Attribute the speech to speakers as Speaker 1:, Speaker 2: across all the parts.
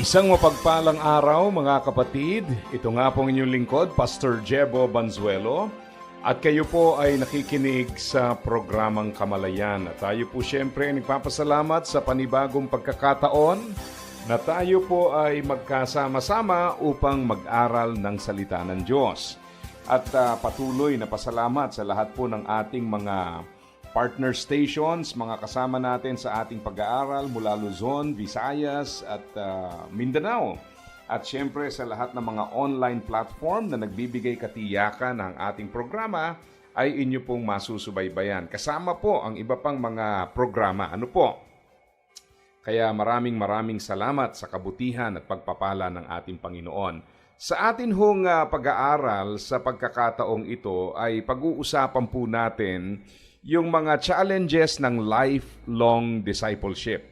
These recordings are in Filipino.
Speaker 1: Isang mapagpalang araw mga kapatid. Ito nga pong inyong lingkod, Pastor Jebo Banzuelo. At kayo po ay nakikinig sa programang Kamalayan. At tayo po siyempre nagpapasalamat sa panibagong pagkakataon na tayo po ay magkasama-sama upang mag-aral ng salita ng Diyos. At ah, patuloy na pasalamat sa lahat po ng ating mga partner stations, mga kasama natin sa ating pag-aaral mula Luzon, Visayas at ah, Mindanao. At syempre sa lahat ng mga online platform na nagbibigay katiyakan ng ating programa ay inyo pong masusubaybayan. Kasama po ang iba pang mga programa. Ano po? Kaya maraming maraming salamat sa kabutihan at pagpapala ng ating Panginoon. Sa atin hong ah, pag-aaral sa pagkakataong ito ay pag-uusapan po natin yung mga challenges ng lifelong discipleship.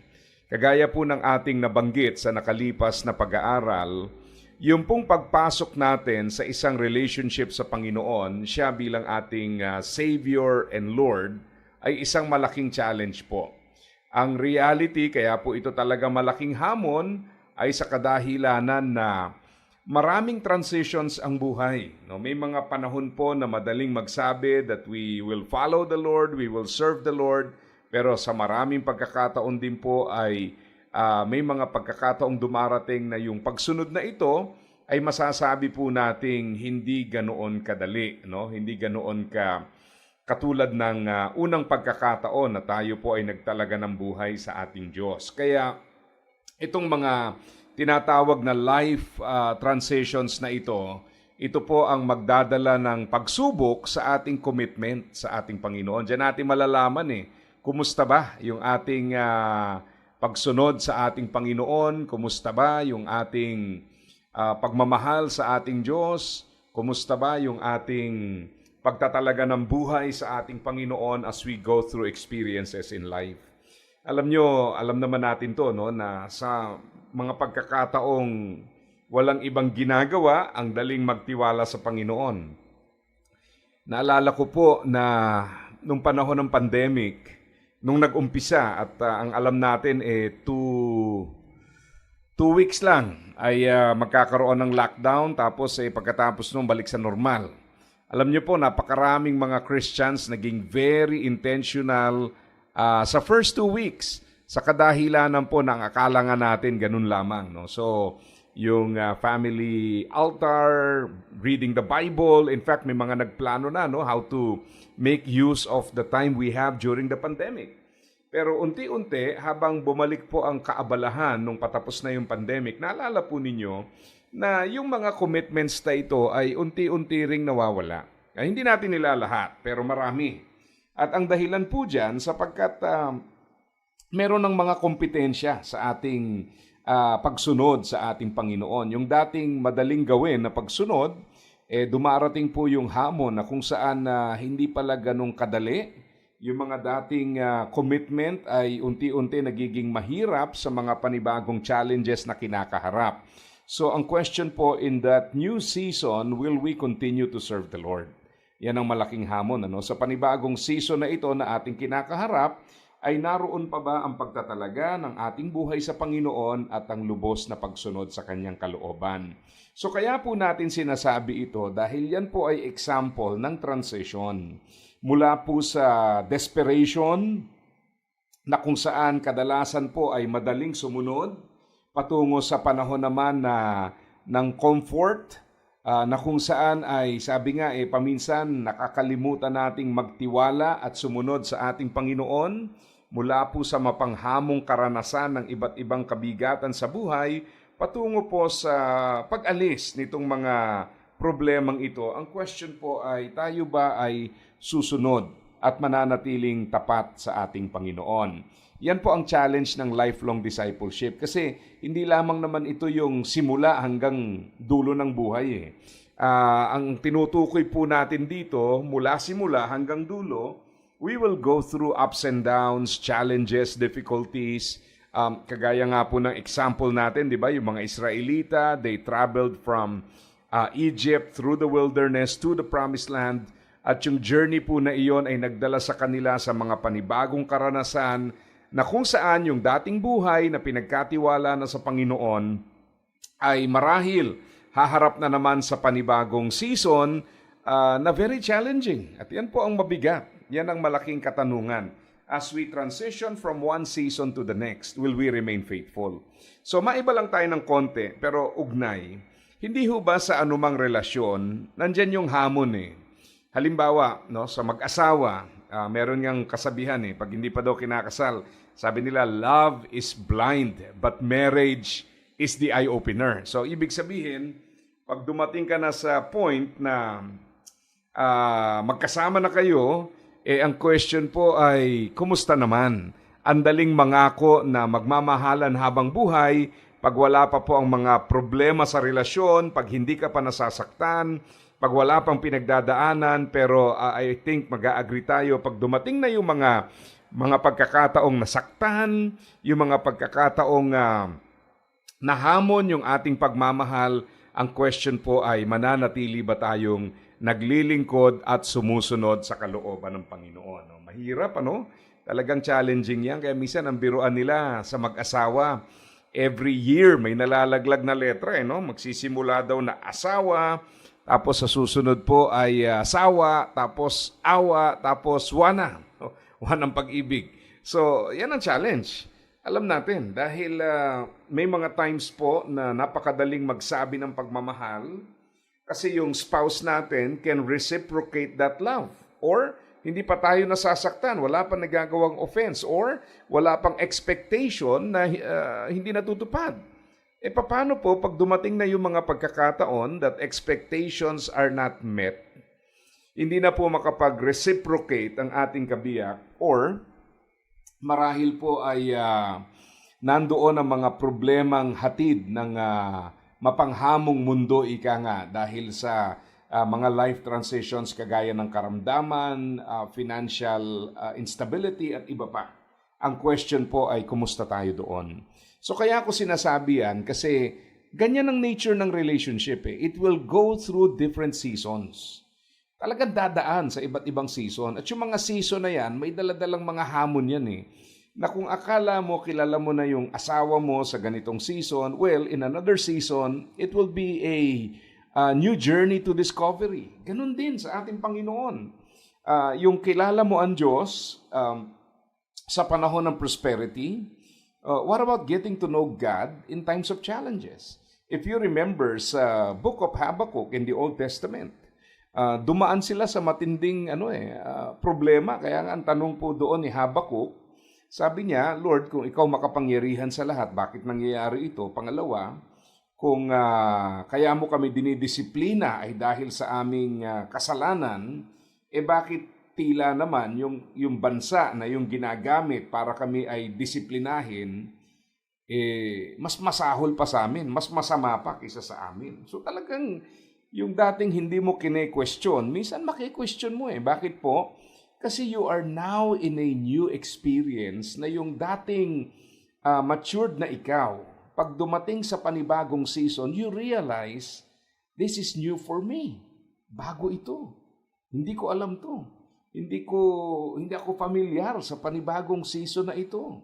Speaker 1: Kagaya po ng ating nabanggit sa nakalipas na pag-aaral, yung pong pagpasok natin sa isang relationship sa Panginoon, siya bilang ating ah, Savior and Lord, ay isang malaking challenge po. Ang reality, kaya po ito talaga malaking hamon, ay sa kadahilanan na maraming transitions ang buhay. No, may mga panahon po na madaling magsabi that we will follow the Lord, we will serve the Lord, pero sa maraming pagkakataon din po ay ah, may mga pagkakataong dumarating na yung pagsunod na ito ay masasabi po nating hindi ganoon kadali, no? Hindi ganoon ka katulad ng ah, unang pagkakataon na tayo po ay nagtalaga ng buhay sa ating Diyos. Kaya itong mga tinatawag na life ah, transitions na ito, ito po ang magdadala ng pagsubok sa ating commitment sa ating Panginoon. Diyan natin malalaman eh, kumusta ba yung ating ah, pagsunod sa ating Panginoon? Kumusta ba yung ating ah, pagmamahal sa ating Diyos? Kumusta ba yung ating pagtatalaga ng buhay sa ating Panginoon as we go through experiences in life? Alam nyo, alam naman natin to, no, na sa mga pagkakataong walang ibang ginagawa, ang daling magtiwala sa Panginoon. Naalala ko po na nung panahon ng pandemic, nung nag-umpisa at ah, ang alam natin eh two, two weeks lang ay ah, magkakaroon ng lockdown tapos eh pagkatapos nung balik sa normal. Alam niyo po, napakaraming mga Christians naging very intentional ah, sa first two weeks sa kadahilanan po ng akala nga natin ganun lamang. No? So, yung ah, family altar, reading the Bible. In fact, may mga nagplano na no, how to make use of the time we have during the pandemic. Pero unti-unti, habang bumalik po ang kaabalahan nung patapos na yung pandemic, naalala po ninyo na yung mga commitments na ito ay unti-unti ring nawawala. Ay, hindi natin nila lahat, pero marami. At ang dahilan po dyan, sapagkat ah, meron ng mga kompetensya sa ating ah, pagsunod sa ating Panginoon. Yung dating madaling gawin na pagsunod, eh, dumarating po yung hamon na kung saan na hindi pala ganong kadali. Yung mga dating ah, commitment ay unti-unti nagiging mahirap sa mga panibagong challenges na kinakaharap. So ang question po in that new season, will we continue to serve the Lord? Yan ang malaking hamon. Ano? Sa panibagong season na ito na ating kinakaharap, ay naroon pa ba ang pagtatalaga ng ating buhay sa Panginoon at ang lubos na pagsunod sa kanyang kalooban. So kaya po natin sinasabi ito dahil yan po ay example ng transition mula po sa desperation na kung saan kadalasan po ay madaling sumunod patungo sa panahon naman na ng comfort ah, na kung saan ay sabi nga eh paminsan nakakalimutan nating magtiwala at sumunod sa ating Panginoon mula po sa mapanghamong karanasan ng iba't ibang kabigatan sa buhay patungo po sa pag-alis nitong mga problemang ito. Ang question po ay tayo ba ay susunod at mananatiling tapat sa ating Panginoon? Yan po ang challenge ng lifelong discipleship kasi hindi lamang naman ito yung simula hanggang dulo ng buhay eh. Ah, ang tinutukoy po natin dito mula simula hanggang dulo, we will go through ups and downs, challenges, difficulties. Um, kagaya nga po ng example natin, di ba? Yung mga Israelita, they traveled from uh, Egypt through the wilderness to the promised land. At yung journey po na iyon ay nagdala sa kanila sa mga panibagong karanasan na kung saan yung dating buhay na pinagkatiwala na sa Panginoon ay marahil haharap na naman sa panibagong season ah, na very challenging. At yan po ang mabigat. Yan ang malaking katanungan. As we transition from one season to the next, will we remain faithful? So maiba lang tayo ng konti, pero ugnay. Hindi ho ba sa anumang relasyon, nandyan yung hamon eh. Halimbawa, no, sa mag-asawa, ah, meron ngang kasabihan eh, pag hindi pa daw kinakasal, sabi nila, love is blind, but marriage is the eye-opener. So, ibig sabihin, pag dumating ka na sa point na ah, magkasama na kayo, eh ang question po ay, kumusta naman? Andaling mangako na magmamahalan habang buhay, pag wala pa po ang mga problema sa relasyon, pag hindi ka pa nasasaktan, pag wala pang pinagdadaanan, pero ah, I think mag-agree tayo, pag dumating na yung mga mga pagkakataong nasaktan, yung mga pagkakataong ah, nahamon yung ating pagmamahal, ang question po ay mananatili ba tayong naglilingkod at sumusunod sa kalooban ng Panginoon. No? Mahirap, ano? Talagang challenging yan. Kaya minsan ang biruan nila sa mag-asawa, every year may nalalaglag na letra, eh, no? Magsisimula daw na asawa, tapos sa susunod po ay ah, asawa, tapos awa, tapos wana. Wanang pag-ibig. So, yan ang challenge. Alam natin, dahil ah, may mga times po na napakadaling magsabi ng pagmamahal kasi yung spouse natin can reciprocate that love. Or hindi pa tayo nasasaktan, wala pa nagagawang offense or wala pang expectation na ah, hindi natutupad. E paano po pag dumating na yung mga pagkakataon that expectations are not met, hindi na po makapag-reciprocate ang ating kabiyak or marahil po ay ah, nandoon ang mga problemang hatid ng ah, mapanghamong mundo ika nga dahil sa ah, mga life transitions kagaya ng karamdaman, ah, financial ah, instability at iba pa. Ang question po ay kumusta tayo doon? So kaya ako sinasabi yan kasi ganyan ang nature ng relationship eh. It will go through different seasons talagang dadaan sa iba't ibang season. At yung mga season na yan, may daladalang mga hamon yan eh. Na kung akala mo, kilala mo na yung asawa mo sa ganitong season, well, in another season, it will be a uh, new journey to discovery. Ganon din sa ating Panginoon. Ah, yung kilala mo ang Diyos um, sa panahon ng prosperity, uh, what about getting to know God in times of challenges? If you remember sa book of Habakkuk in the Old Testament, Ah, dumaan sila sa matinding ano eh ah, problema kaya ang tanong po doon ni Habakuk sabi niya Lord kung ikaw makapangyarihan sa lahat bakit nangyayari ito pangalawa kung ah, kaya mo kami dinidisiplina ay dahil sa aming ah, kasalanan eh bakit tila naman yung yung bansa na yung ginagamit para kami ay disiplinahin eh mas masahol pa sa amin mas masama pa kaysa sa amin so talagang yung dating hindi mo kine-question, minsan maki-question mo eh. Bakit po? Kasi you are now in a new experience na yung dating ah, matured na ikaw, pag dumating sa panibagong season, you realize, this is new for me. Bago ito. Hindi ko alam to. Hindi ko hindi ako familiar sa panibagong season na ito.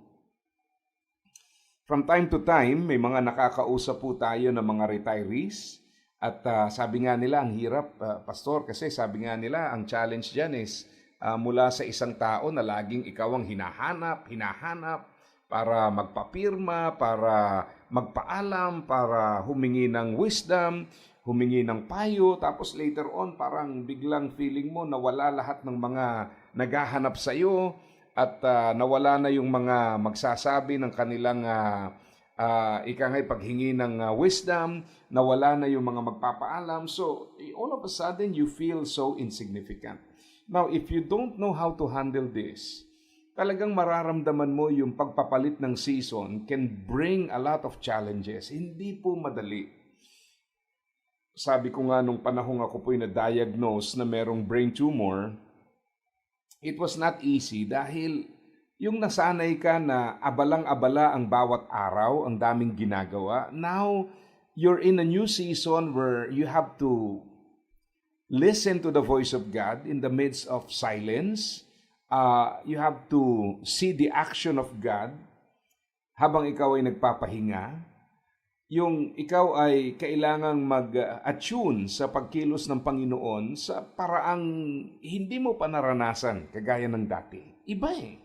Speaker 1: From time to time, may mga nakakausap po tayo ng mga retirees at ah, sabi nga nila, ang hirap, ah, Pastor, kasi sabi nga nila, ang challenge dyan is ah, mula sa isang tao na laging ikaw ang hinahanap, hinahanap para magpapirma, para magpaalam, para humingi ng wisdom, humingi ng payo, tapos later on parang biglang feeling mo na wala lahat ng mga naghahanap sa iyo at ah, nawala na yung mga magsasabi ng kanilang ah, uh, ika nga'y paghingi ng uh, wisdom, nawala na yung mga magpapaalam. So, all of a sudden, you feel so insignificant. Now, if you don't know how to handle this, talagang mararamdaman mo yung pagpapalit ng season can bring a lot of challenges. Hindi po madali. Sabi ko nga nung panahong ako po na-diagnose na merong brain tumor, it was not easy dahil yung nasanay ka na abalang-abala ang bawat araw, ang daming ginagawa. Now, you're in a new season where you have to listen to the voice of God in the midst of silence. Uh, you have to see the action of God habang ikaw ay nagpapahinga. Yung ikaw ay kailangang mag-attune sa pagkilos ng Panginoon sa paraang hindi mo pa naranasan kagaya ng dati. Iba eh.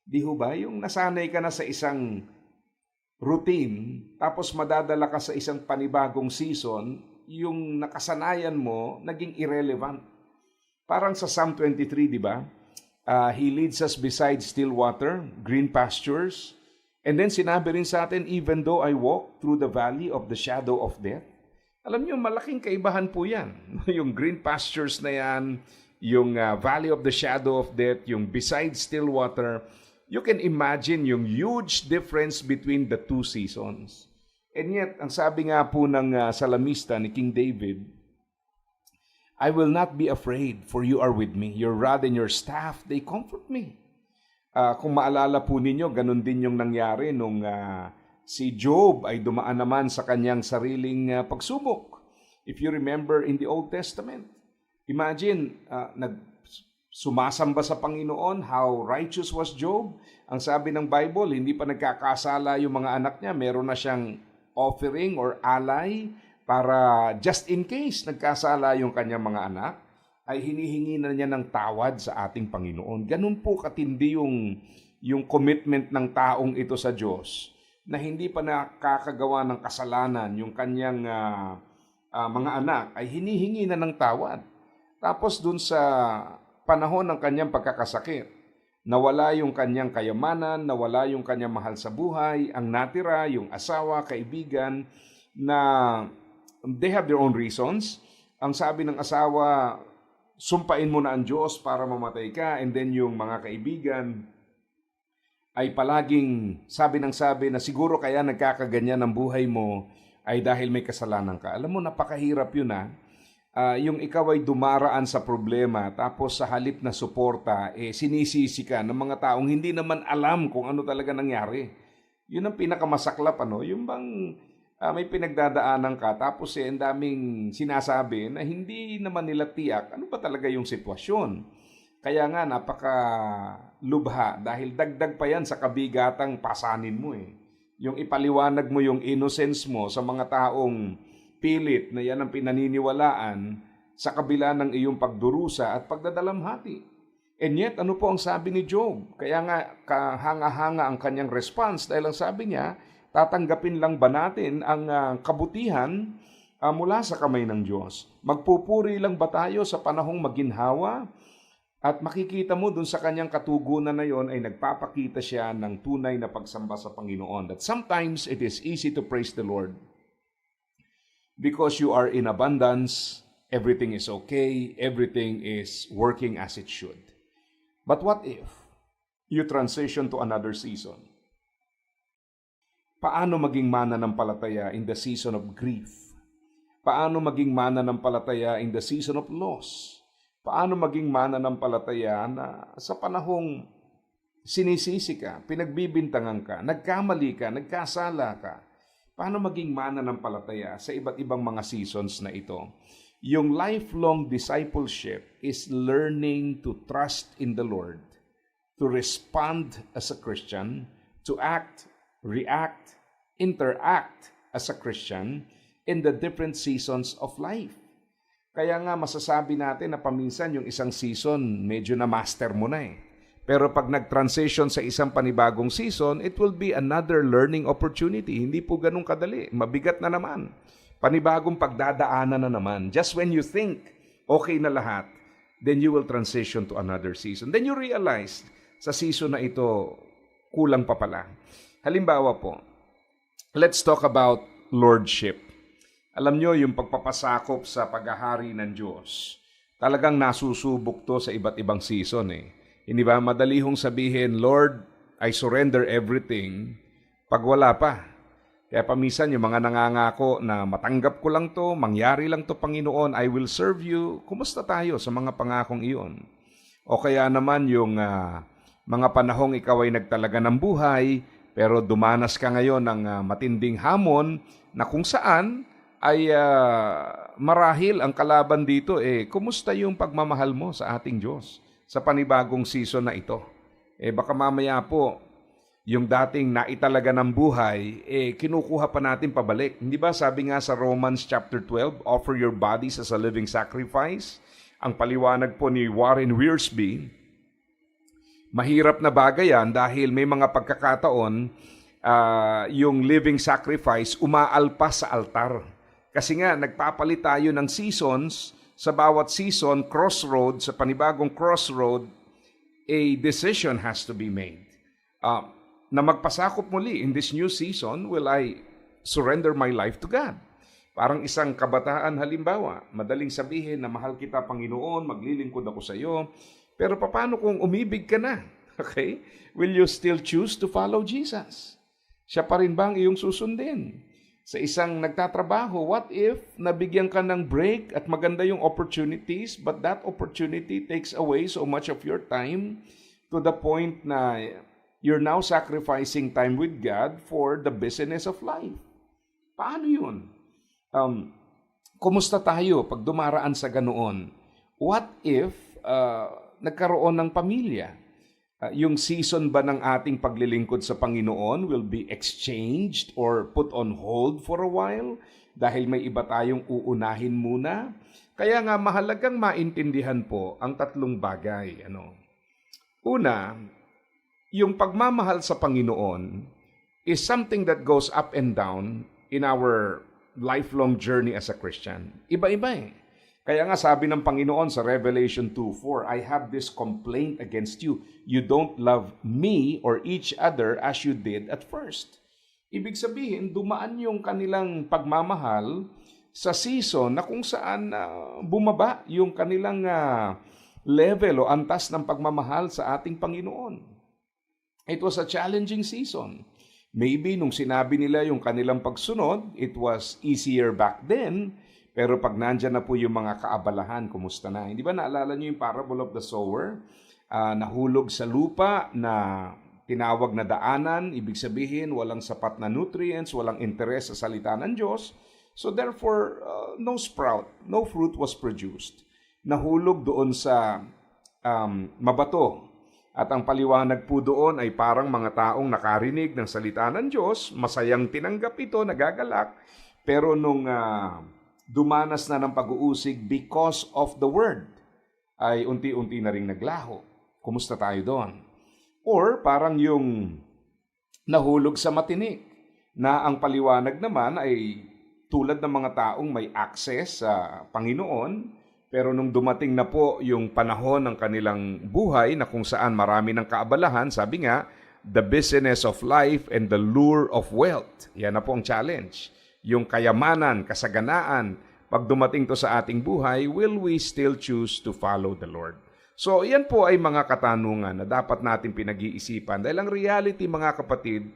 Speaker 1: Di ho ba? Yung nasanay ka na sa isang routine, tapos madadala ka sa isang panibagong season, yung nakasanayan mo naging irrelevant. Parang sa Psalm 23, di ba? Uh, he leads us beside still water, green pastures. And then sinabi rin sa atin, even though I walk through the valley of the shadow of death, alam niyo, malaking kaibahan po yan. yung green pastures na yan, yung uh, valley of the shadow of death, yung beside still water, you can imagine yung huge difference between the two seasons. And yet, ang sabi nga po ng uh, salamista ni King David, I will not be afraid, for you are with me. Your rod and your staff, they comfort me. Uh, kung maalala po ninyo, ganun din yung nangyari nung uh, si Job ay dumaan naman sa kanyang sariling uh, pagsubok. If you remember in the Old Testament, imagine, uh, nag sumasamba sa Panginoon, how righteous was Job. Ang sabi ng Bible, hindi pa nagkakasala yung mga anak niya, meron na siyang offering or alay para just in case nagkasala yung kanyang mga anak, ay hinihingi na niya ng tawad sa ating Panginoon. Ganun po katindi yung, yung commitment ng taong ito sa Diyos na hindi pa nakakagawa ng kasalanan yung kanyang uh, uh, mga anak ay hinihingi na ng tawad. Tapos dun sa panahon ng kanyang pagkakasakit, nawala yung kanyang kayamanan, nawala yung kanyang mahal sa buhay, ang natira, yung asawa, kaibigan, na they have their own reasons. Ang sabi ng asawa, sumpain mo na ang Diyos para mamatay ka. And then yung mga kaibigan ay palaging sabi ng sabi na siguro kaya nagkakaganyan ang buhay mo ay dahil may kasalanan ka. Alam mo, napakahirap yun ah. Uh, yung ikaw ay dumaraan sa problema tapos sa halip na suporta, eh, sinisisi ka ng mga taong hindi naman alam kung ano talaga nangyari. Yun ang pinakamasaklap, ano? Yung bang uh, may pinagdadaanan ka tapos eh, ang daming sinasabi na hindi naman nila tiyak ano ba talaga yung sitwasyon. Kaya nga napaka lubha dahil dagdag pa yan sa kabigatang pasanin mo eh. Yung ipaliwanag mo yung innocence mo sa mga taong pilit na yan ang pinaniniwalaan sa kabila ng iyong pagdurusa at pagdadalamhati. And yet, ano po ang sabi ni Job? Kaya nga kahanga-hanga ang kanyang response dahil ang sabi niya, tatanggapin lang ba natin ang uh, kabutihan uh, mula sa kamay ng Diyos? Magpupuri lang ba tayo sa panahong maginhawa? At makikita mo dun sa kanyang katugunan na yon ay nagpapakita siya ng tunay na pagsamba sa Panginoon. That sometimes it is easy to praise the Lord because you are in abundance, everything is okay, everything is working as it should. But what if you transition to another season? Paano maging mananampalataya in the season of grief? Paano maging mananampalataya in the season of loss? Paano maging mananampalataya na sa panahong sinisisi ka, pinagbibintangan ka, nagkamali ka, nagkasala ka, paano maging mananampalataya sa iba't ibang mga seasons na ito. Yung lifelong discipleship is learning to trust in the Lord, to respond as a Christian, to act, react, interact as a Christian in the different seasons of life. Kaya nga masasabi natin na paminsan yung isang season medyo na master mo na eh. Pero pag nag-transition sa isang panibagong season, it will be another learning opportunity. Hindi po ganun kadali. Mabigat na naman. Panibagong pagdadaanan na naman. Just when you think okay na lahat, then you will transition to another season. Then you realize, sa season na ito, kulang pa pala. Halimbawa po, let's talk about lordship. Alam nyo, yung pagpapasakop sa paghahari ng Diyos, talagang nasusubok to sa iba't ibang season eh Hindi ba? Madali hong sabihin, Lord, I surrender everything pag wala pa. Kaya paminsan yung mga nangangako na matanggap ko lang to, mangyari lang to Panginoon, I will serve you. Kumusta tayo sa mga pangakong iyon? O kaya naman yung ah, mga panahong ikaw ay nagtalaga ng buhay, pero dumanas ka ngayon ng ah, matinding hamon na kung saan ay ah, marahil ang kalaban dito eh, kumusta yung pagmamahal mo sa ating Diyos sa panibagong season na ito? Eh baka mamaya po, yung dating naitalaga ng buhay, eh, kinukuha pa natin pabalik. Hindi ba sabi nga sa Romans chapter 12, offer your bodies as a living sacrifice? Ang paliwanag po ni Warren Wiersbe, mahirap na bagay yan dahil may mga pagkakataon ah, yung living sacrifice umaalpas sa altar. Kasi nga, nagpapalit tayo ng seasons. Sa bawat season, crossroad, sa panibagong crossroad, a decision has to be made. Ah, na magpasakop muli in this new season, will I surrender my life to God? Parang isang kabataan halimbawa, madaling sabihin na mahal kita Panginoon, maglilingkod ako sa iyo, pero paano kung umibig ka na? Okay? Will you still choose to follow Jesus? Siya pa rin ba ang iyong susundin? Sa isang nagtatrabaho, what if nabigyan ka ng break at maganda yung opportunities, but that opportunity takes away so much of your time to the point na you're now sacrificing time with God for the business of life. Paano yun? Um, kumusta tayo pag dumaraan sa ganoon? What if uh, nagkaroon ng pamilya? Uh, yung season ba ng ating paglilingkod sa Panginoon will be exchanged or put on hold for a while dahil may iba tayong uunahin muna? Kaya nga mahalagang maintindihan po ang tatlong bagay. Ano? Una, yung pagmamahal sa Panginoon is something that goes up and down in our lifelong journey as a Christian. Iba-iba eh. Kaya nga sabi ng Panginoon sa Revelation 2:4, I have this complaint against you. You don't love me or each other as you did at first. Ibig sabihin, dumaan yung kanilang pagmamahal sa season na kung saan ah, bumaba yung kanilang ah, level o antas ng pagmamahal sa ating Panginoon. It was a challenging season. Maybe nung sinabi nila yung kanilang pagsunod, it was easier back then, pero pag nandyan na po yung mga kaabalahan, kumusta na? Hindi ba naalala niyo yung parable of the sower? Ah, nahulog sa lupa na tinawag na daanan, ibig sabihin walang sapat na nutrients, walang interes sa salita ng Diyos. So therefore, uh, no sprout, no fruit was produced. Nahulog doon sa um, mabato. At ang paliwanag po doon ay parang mga taong nakarinig ng salita ng Diyos, masayang tinanggap ito, nagagalak, pero nung ah, dumanas na ng pag-uusig because of the word, ay unti-unti na ring naglaho. Kumusta tayo doon? Or parang yung nahulog sa matinik, na ang paliwanag naman ay tulad ng mga taong may access sa Panginoon, pero nung dumating na po yung panahon ng kanilang buhay na kung saan marami ng kaabalahan, sabi nga, the business of life and the lure of wealth. Yan na po ang challenge. Yung kayamanan, kasaganaan, pag dumating to sa ating buhay, will we still choose to follow the Lord? So, yan po ay mga katanungan na dapat natin pinag-iisipan. Dahil ang reality, mga kapatid,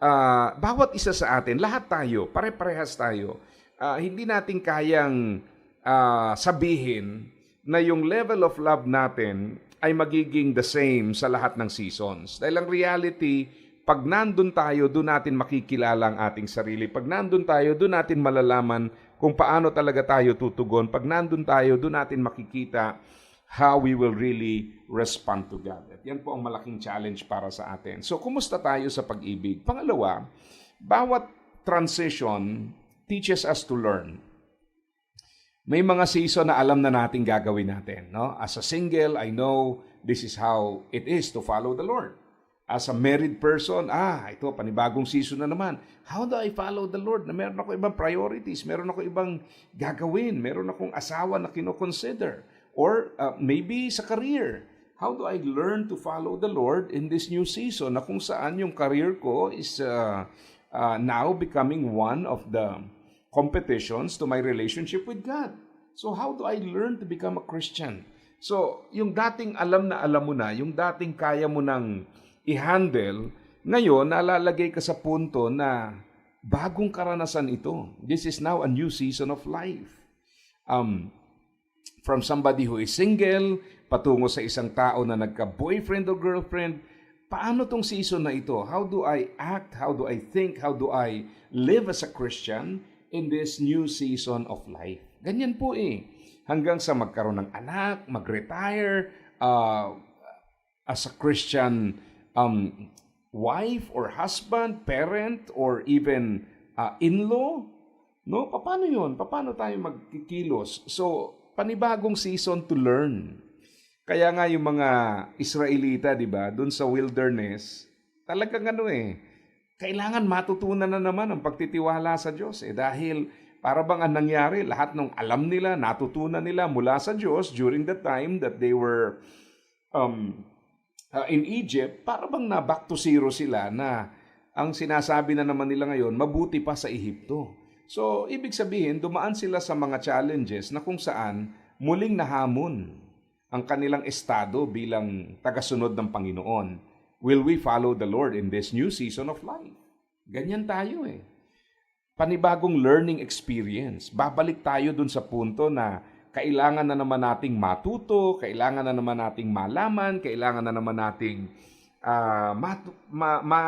Speaker 1: ah, bawat isa sa atin, lahat tayo, pare-parehas tayo, ah, hindi natin kayang ah, sabihin na yung level of love natin ay magiging the same sa lahat ng seasons. Dahil ang reality, pag nandun tayo, doon natin makikilala ang ating sarili. Pag nandun tayo, doon natin malalaman kung paano talaga tayo tutugon. Pag nandun tayo, doon natin makikita how we will really respond to God. At yan po ang malaking challenge para sa atin. So, kumusta tayo sa pag-ibig? Pangalawa, bawat transition teaches us to learn. May mga season na alam na natin gagawin natin. No? As a single, I know this is how it is to follow the Lord. As a married person, ah, ito, panibagong season na naman. How do I follow the Lord? Na meron ako ibang priorities, meron ako ibang gagawin, meron akong asawa na kinoconsider. Or uh, maybe sa career. How do I learn to follow the Lord in this new season na kung saan yung career ko is uh, uh, now becoming one of the competitions to my relationship with God. So how do I learn to become a Christian? So, yung dating alam na alam mo na, yung dating kaya mo nang i-handle, ngayon nalalagay ka sa punto na bagong karanasan ito. This is now a new season of life. Um, from somebody who is single, patungo sa isang tao na nagka-boyfriend o girlfriend, paano tong season na ito? How do I act? How do I think? How do I live as a Christian in this new season of life? Ganyan po eh. Hanggang sa magkaroon ng anak, mag-retire, uh, as a Christian um, wife or husband, parent, or even uh, in-law. No? Paano yun? Paano tayo magkikilos? So, panibagong season to learn. Kaya nga yung mga Israelita, di ba, dun sa wilderness, talagang ano eh, kailangan matutunan na naman ang pagtitiwala sa Diyos eh. Dahil para bang ang nangyari, lahat ng alam nila, natutunan nila mula sa Diyos during the time that they were um, uh, in Egypt, para bang na back to zero sila na ang sinasabi na naman nila ngayon, mabuti pa sa Ehipto. So, ibig sabihin, dumaan sila sa mga challenges na kung saan muling nahamon ang kanilang estado bilang tagasunod ng Panginoon. Will we follow the Lord in this new season of life? Ganyan tayo eh. Panibagong learning experience. Babalik tayo dun sa punto na kailangan na naman nating matuto, kailangan na naman nating malaman, kailangan na naman nating ah, matu- ma, ma,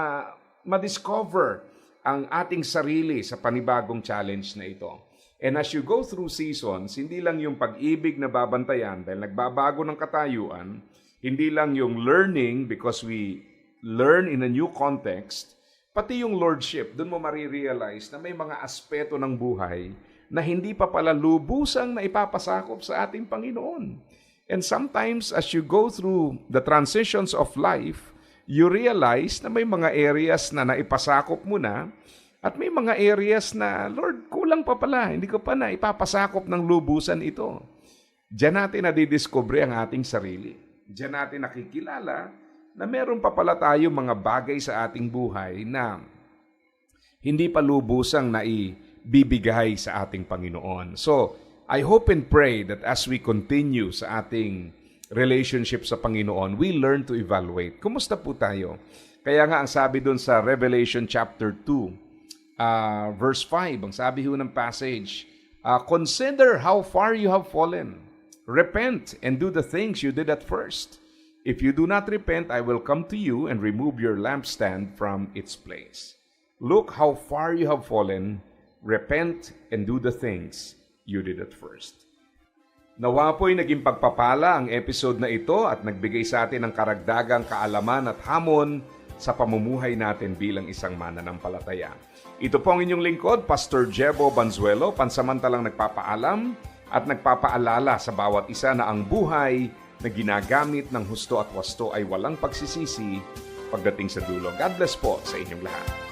Speaker 1: ma-discover ang ating sarili sa panibagong challenge na ito. And as you go through seasons, hindi lang yung pag-ibig na babantayan dahil nagbabago ng katayuan, hindi lang yung learning because we learn in a new context, pati yung lordship, doon mo marirealize na may mga aspeto ng buhay na hindi pa pala lubusang na ipapasakop sa ating Panginoon. And sometimes as you go through the transitions of life, you realize na may mga areas na naipasakop mo na at may mga areas na, Lord, kulang pa pala, hindi ko pa na ipapasakop ng lubusan ito. Diyan natin nadidiscover ang ating sarili. Diyan natin nakikilala na meron pa pala tayo mga bagay sa ating buhay na hindi pa lubusang naibibigay sa ating Panginoon. So, I hope and pray that as we continue sa ating relationship sa Panginoon, we learn to evaluate. Kumusta po tayo? Kaya nga ang sabi doon sa Revelation chapter 2, uh, verse 5, ang sabi ho ng passage, uh, Consider how far you have fallen. Repent and do the things you did at first. If you do not repent, I will come to you and remove your lampstand from its place. Look how far you have fallen. Repent and do the things you did at first. Nawa po'y naging pagpapala ang episode na ito at nagbigay sa atin ng karagdagang kaalaman at hamon sa pamumuhay natin bilang isang mananampalataya. Ito po ang inyong lingkod, Pastor Jebo Banzuelo, pansamantalang nagpapaalam at nagpapaalala sa bawat isa na ang buhay na ginagamit ng husto at wasto ay walang pagsisisi pagdating sa dulo. God bless po sa inyong lahat.